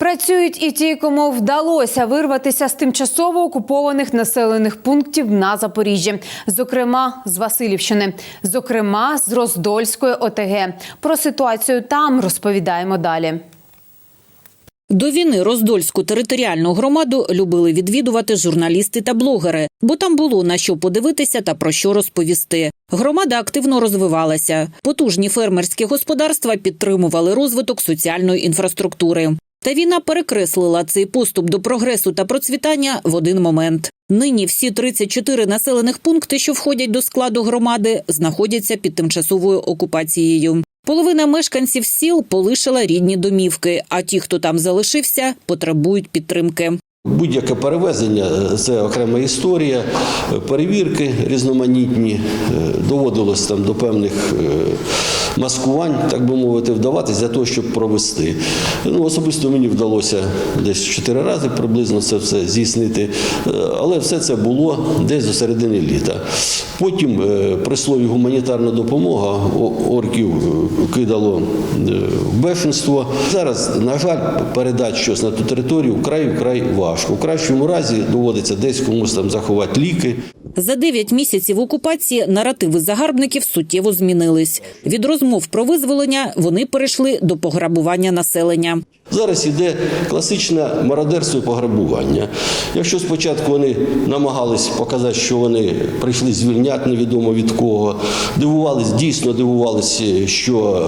Працюють і ті, кому вдалося вирватися з тимчасово окупованих населених пунктів на Запоріжжі, зокрема з Васильівщини, зокрема з Роздольської ОТГ. Про ситуацію там розповідаємо далі. До війни Роздольську територіальну громаду любили відвідувати журналісти та блогери, бо там було на що подивитися та про що розповісти. Громада активно розвивалася. Потужні фермерські господарства підтримували розвиток соціальної інфраструктури. Та війна перекреслила цей поступ до прогресу та процвітання в один момент. Нині всі 34 населених пункти, що входять до складу громади, знаходяться під тимчасовою окупацією. Половина мешканців сіл полишила рідні домівки, а ті, хто там залишився, потребують підтримки. Будь-яке перевезення е, це окрема історія, е, перевірки різноманітні, е, доводилось там до певних маскувань, так би мовити, вдаватись для того, щоб провести. Ну, особисто мені вдалося десь чотири рази приблизно це все здійснити, але все це було десь до середини літа. Потім при слові гуманітарна допомога орків кидало в бешенство. Зараз, на жаль, передати щось на ту територію вкрай вкрай важко. В кращому разі доводиться десь комусь там заховати ліки. За 9 місяців окупації наративи загарбників суттєво змінились. Від розмов про визволення вони перейшли до пограбування населення. Зараз іде класичне мародерство і пограбування. Якщо спочатку вони намагались показати, що вони прийшли звільняти невідомо від кого, дивувались, дійсно дивувалися, що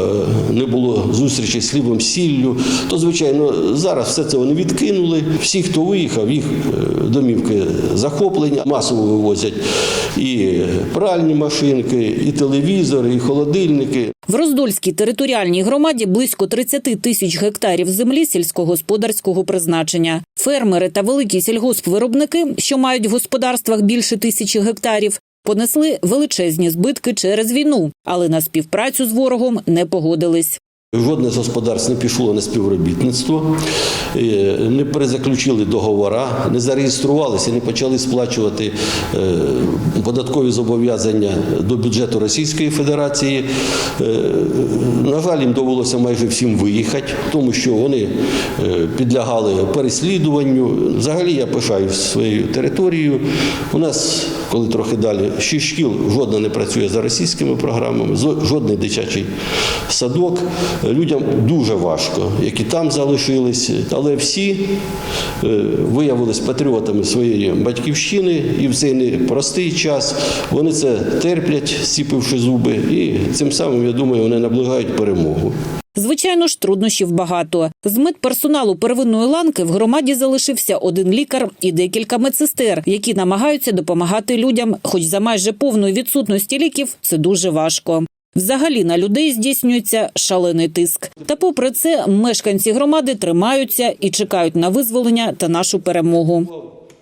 е, не було зустрічі з хлібом сіллю, то звичайно зараз все це вони відкинули. Всі, хто виїхав, їх е, домівки захоплені, масово вивозять і пральні машинки, і телевізори, і холодильники. В Роздольській територіальній громаді близько 30 тисяч гектарів землі сільськогосподарського призначення. Фермери та великі сільгоспвиробники, що мають в господарствах більше тисячі гектарів, понесли величезні збитки через війну, але на співпрацю з ворогом не погодились. Жодне з господарств не пішло на співробітництво, е, не перезаключили договора, не зареєструвалися, не почали сплачувати е, податкові зобов'язання до бюджету Російської Федерації. Е, На жаль, їм довелося майже всім виїхати, тому що вони підлягали переслідуванню. Взагалі я пишаюсь своєю територією. У нас, коли трохи далі, шість шкіл, жодна не працює за російськими програмами, жодний дитячий садок. Людям дуже важко, які там залишились, але всі е, виявились патріотами своєї батьківщини, і в цей непростий час вони це терплять, зціпивши зуби, і цим самим, я думаю, вони наближають перемогу. Звичайно ж, труднощів багато. З медперсоналу первинної ланки в громаді залишився один лікар і декілька медсестер, які намагаються допомагати людям, хоч за майже повної відсутності ліків це дуже важко. Взагалі на людей здійснюється шалений тиск. Та попри це, мешканці громади тримаються і чекають на визволення та нашу перемогу.